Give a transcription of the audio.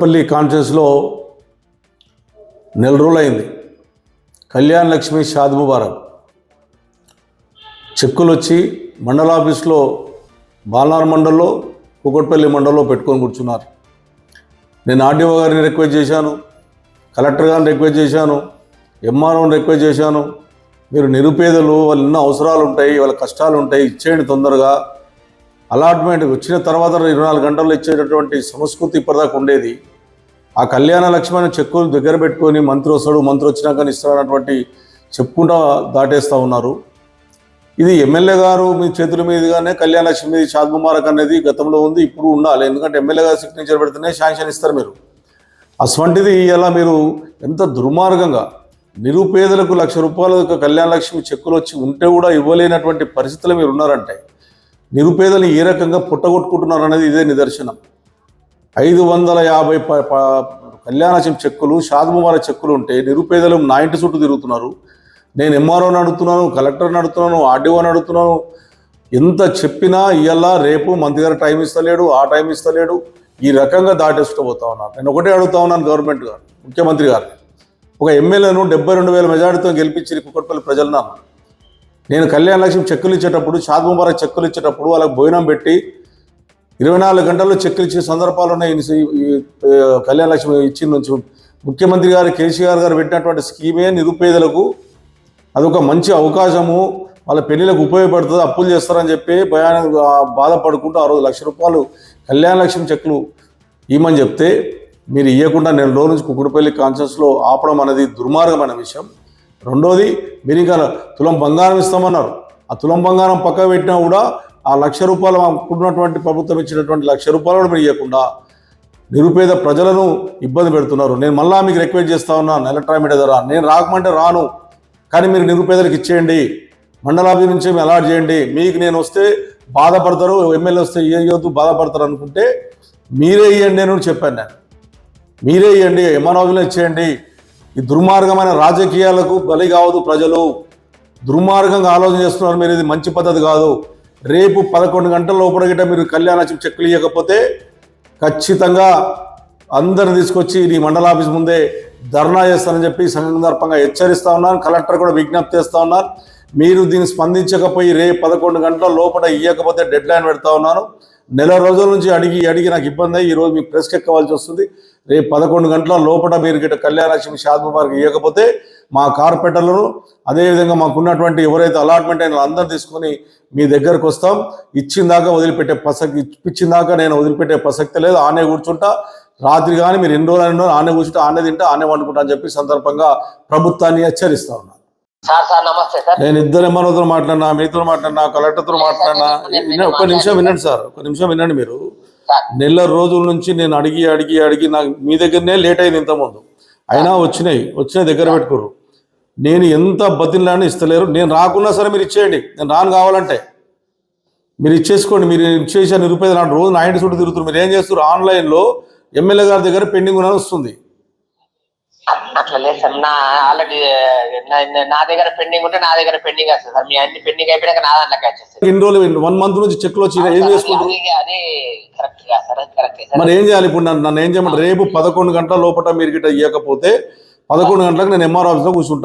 పల్లి కాన్ఫరెన్స్లో నెల రోజులైంది. కళ్యాణ్ లక్ష్మి షాద్ ముబారక్. చెక్కులు వచ్చి మండల ఆఫీస్లో బాలనార్ మండల్లో కుకట్పల్లి మండల్లో పెట్టుకొని కూర్చున్నారు. నేను ఆర్డీఓ గారిని రిక్వెస్ట్ చేశాను కలెక్టర్ గారిని రిక్వెస్ట్ చేశాను ఎంఆర్ఓని రిక్వెస్ట్ చేశాను. మీరు నిరుపేదలు వాళ్ళు ఎన్నో అవసరాలు ఉంటాయి వాళ్ళ కష్టాలు ఉంటాయి ఇచ్చేయండి తొందరగా. అలాట్మెంట్ వచ్చిన తర్వాత ఇరవై నాలుగు గంటల్లో ఇచ్చేటటువంటి సంస్కృతి ఇప్పటిదాకా ఉండేది. ఆ కళ్యాణ లక్ష్మణ చెక్కులు దగ్గర పెట్టుకొని మంత్రి వస్తాడు మంత్రి వచ్చినాక ఇస్తాడన్నటువంటి చెప్పుకుంటా దాటేస్తూ ఉన్నారు. ఇది ఎమ్మెల్యే గారు మీ చేతుల మీదుగానే కళ్యాణ లక్ష్మి మీద షాద్ అనేది గతంలో ఉంది ఇప్పుడు ఉండాలి. ఎందుకంటే ఎమ్మెల్యే గారు సిగ్నేచర్ పెడితేనే శాంక్షన్ ఇస్తారు మీరు. అటువంటిది ఇలా మీరు? ఎంత దుర్మార్గంగా నిరుపేదలకు లక్ష రూపాయల కళ్యాణ లక్ష్మి చెక్కులు వచ్చి ఉంటే కూడా ఇవ్వలేనటువంటి పరిస్థితులు మీరు ఉన్నారంటే. నిరుపేదలు ఏ రకంగా పుట్టగొట్టుకుంటున్నారు అనేది ఇదే నిదర్శనం. ఐదు వందల యాభై ప చెక్కులు షాద్ముబార చెక్కులు ఉంటే నిరుపేదలు నా ఇంటి చుట్టూ తిరుగుతున్నారు. నేను ఎంఆర్ఓని అడుగుతున్నాను కలెక్టర్ని అడుగుతున్నాను ఆర్డీఓని అడుగుతున్నాను. ఎంత చెప్పినా ఇవాళ రేపు మంత్రి గారు టైం ఇస్తలేడు ఆ టైం ఇస్తలేడు. ఈ రకంగా దాటేస్తూ పోతా ఉన్నాను నేను ఒకటే అడుగుతా ఉన్నాను గవర్నమెంట్ గారు ముఖ్యమంత్రి గారు ఒక ఎమ్మెల్యేను డెబ్బై రెండు వేల మెజార్టీతో గెలిపించి కుక్కట్పల్లి ప్రజలను నేను కళ్యాణ లక్ష్మి చెక్కులు ఇచ్చేటప్పుడు షాద్ ముబారక్ చెక్కులు ఇచ్చేటప్పుడు వాళ్ళకి భోజనం పెట్టి ఇరవై నాలుగు గంటల్లో చెక్కులు ఇచ్చే సందర్భాలు ఉన్నాయి. కళ్యాణ లక్ష్మి ఇచ్చిన నుంచి ముఖ్యమంత్రి గారు కేసీఆర్ గారు పెట్టినటువంటి స్కీమే నిరుపేదలకు అదొక మంచి అవకాశము. వాళ్ళ పెళ్ళిలకు ఉపయోగపడుతుంది అప్పులు చేస్తారని చెప్పి భయాన బాధపడుకుంటూ ఆ రోజు లక్ష రూపాయలు కళ్యాణ లక్ష్మి చెక్కులు ఇవ్వమని చెప్తే మీరు ఇవ్వకుండా నెల రోజు నుంచి కుకుడుపల్లి కాన్షియస్లో ఆపడం అనేది దుర్మార్గమైన విషయం. రెండోది మీరు ఇంకా తులం బంగారం ఇస్తామన్నారు. ఆ తులం బంగారం పక్క పెట్టినా కూడా ఆ లక్ష రూపాయలు మాకున్నటువంటి ప్రభుత్వం ఇచ్చినటువంటి లక్ష రూపాయలు కూడా మీరు ఇవ్వకుండా నిరుపేద ప్రజలను ఇబ్బంది పెడుతున్నారు. నేను మళ్ళా మీకు రిక్వెస్ట్ చేస్తా ఉన్నా నెల మీడియా ద్వారా. నేను రాకమంటే రాను కానీ మీరు నిరుపేదలకు ఇచ్చేయండి. మండలాభి నుంచి అలాట్ చేయండి. మీకు నేను వస్తే బాధపడతారు ఎమ్మెల్యే వస్తే ఇవ్వద్దు బాధపడతారు అనుకుంటే మీరే ఇవ్వండి అని చెప్పాను నేను. మీరే ఇవ్వండి ఎమ్మానోజులు ఇచ్చేయండి. ఈ దుర్మార్గమైన రాజకీయాలకు బలి కావద్దు ప్రజలు. దుర్మార్గంగా ఆలోచన చేస్తున్నారు మీరు ఇది మంచి పద్ధతి కాదు. రేపు పదకొండు గంటల లోపల గిట్ట మీరు కళ్యాణ చెక్కులు ఇవ్వకపోతే ఖచ్చితంగా అందరిని తీసుకొచ్చి ఈ మండల ఆఫీస్ ముందే ధర్నా చేస్తానని చెప్పి సందర్భంగా హెచ్చరిస్తా ఉన్నాను కలెక్టర్ కూడా విజ్ఞప్తి చేస్తా ఉన్నాను మీరు దీన్ని స్పందించకపోయి రేపు పదకొండు గంటల లోపల ఇవ్వకపోతే డెడ్ లైన్ పెడతా ఉన్నాను నెల రోజుల నుంచి అడిగి అడిగి నాకు ఇబ్బంది అయ్యి ఈరోజు మీకు ప్రెస్ ఎక్కవలసి వస్తుంది. రేపు పదకొండు గంటల లోపల మీరు గిట్ట కళ్యాణలక్ష్మి షాద్ ముబారక్ ఇవ్వకపోతే మా కార్పెంటర్లను అదేవిధంగా మాకున్నటువంటి ఎవరైతే అలాట్మెంట్ అయిన అందరు తీసుకొని మీ దగ్గరకు వస్తాం. ఇచ్చిన దాకా వదిలిపెట్టే ప్రసక్తి ఇచ్చిన దాకా నేను వదిలిపెట్టే ప్రసక్తి లేదు. ఆనే కూర్చుంటా. రాత్రి కానీ మీరు ఎన్ని రోజులు ఎన్నో ఆనే కూర్చుంటా ఆనే తింటే ఆనే వండుకుంటా అని చెప్పి సందర్భంగా ప్రభుత్వాన్ని హెచ్చరిస్తా ఉన్నారు సార్ సార్ నమస్తే సార్. నేను ఇద్దరు ఎమ్మెల్యేతో మాట్లాడినా మీతో మాట్లాడినా కలెక్టర్తో మాట్లాడినా ఒక్క నిమిషం వినండి సార్. ఒక్క నిమిషం వినండి మీరు. నెల రోజుల నుంచి నేను అడిగి అడిగి అడిగి నాకు మీ దగ్గరనే లేట్ అయింది ఇంతకుముందు. అయినా వచ్చినాయి వచ్చినాయి దగ్గర పెట్టుకోరు. నేను ఎంత బతిలాని ఇస్తలేరు. నేను రాకున్నా సరే మీరు ఇచ్చేయండి. నేను రాను కావాలంటే. మీరు ఇచ్చేసుకోండి మీరు ఇచ్చేసే నిరుపేద నాకు రోజు నా ఇంటి చుట్టూ తిరుగుతారు మీరు ఏం చేస్తారు ఆన్లైన్లో ఎమ్మెల్యే గారి దగ్గర పెండింగ్ ఉన్నది వస్తుంది. అట్లా లేదు సార్. నా ఆల్రెడీ నా దగ్గర పెండింగ్ ఉంటే నా దగ్గర పెండింగ్ వస్తుంది సార్. మీ అన్ని పెండింగ్ అయిపోయాక నా దాంట్లోకి వచ్చేస్తుంది. ఇన్ని రోజులు వన్ మంత్ నుంచి చెక్లు వచ్చి ఏం చేసుకుంటారు అది కరెక్ట్గా సార్ కరెక్ట్ మరి ఏం చేయాలి ఇప్పుడు? నన్ను నన్ను ఏం చేయమంటారు? రేపు పదకొండు గంటల లోపల మీరు గిట్ట ఇవ్వకపోతే పదకొండు గంటలకు నేను ఎంఆర్ ఆఫీస్లో కూర్చుంటాను